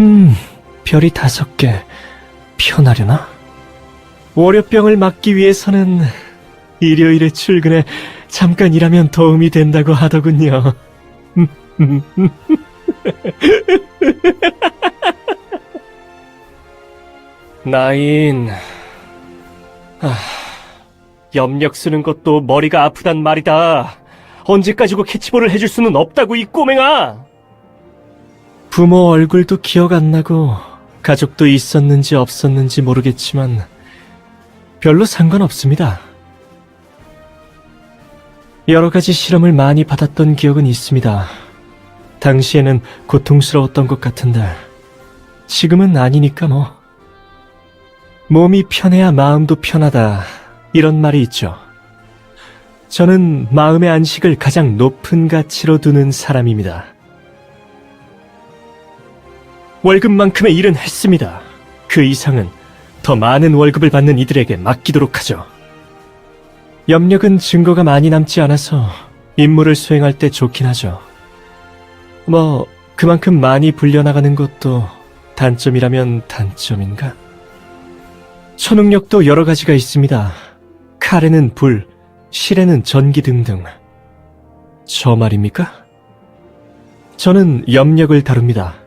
음, 별이 다섯 개. 편하려나? 월요병을 막기 위해서는 일요일에 출근해 잠깐 일하면 도움이 된다고 하더군요. 나인, 아, 염력 쓰는 것도 머리가 아프단 말이다. 언제까지고 캐치볼을 해줄 수는 없다고 이 꼬맹아. 부모 얼굴도 기억 안 나고 가족도 있었는지 없었는지 모르겠지만 별로 상관없습니다. 여러 가지 실험을 많이 받았던 기억은 있습니다. 당시에는 고통스러웠던 것 같은데 지금은 아니니까 뭐. 몸이 편해야 마음도 편하다. 이런 말이 있죠. 저는 마음의 안식을 가장 높은 가치로 두는 사람입니다. 월급만큼의 일은 했습니다. 그 이상은 더 많은 월급을 받는 이들에게 맡기도록 하죠. 염력은 증거가 많이 남지 않아서 임무를 수행할 때 좋긴 하죠. 뭐, 그만큼 많이 불려나가는 것도 단점이라면 단점인가? 초능력도 여러 가지가 있습니다. 칼에는 불, 실에는 전기 등등. 저 말입니까? 저는 염력을 다룹니다.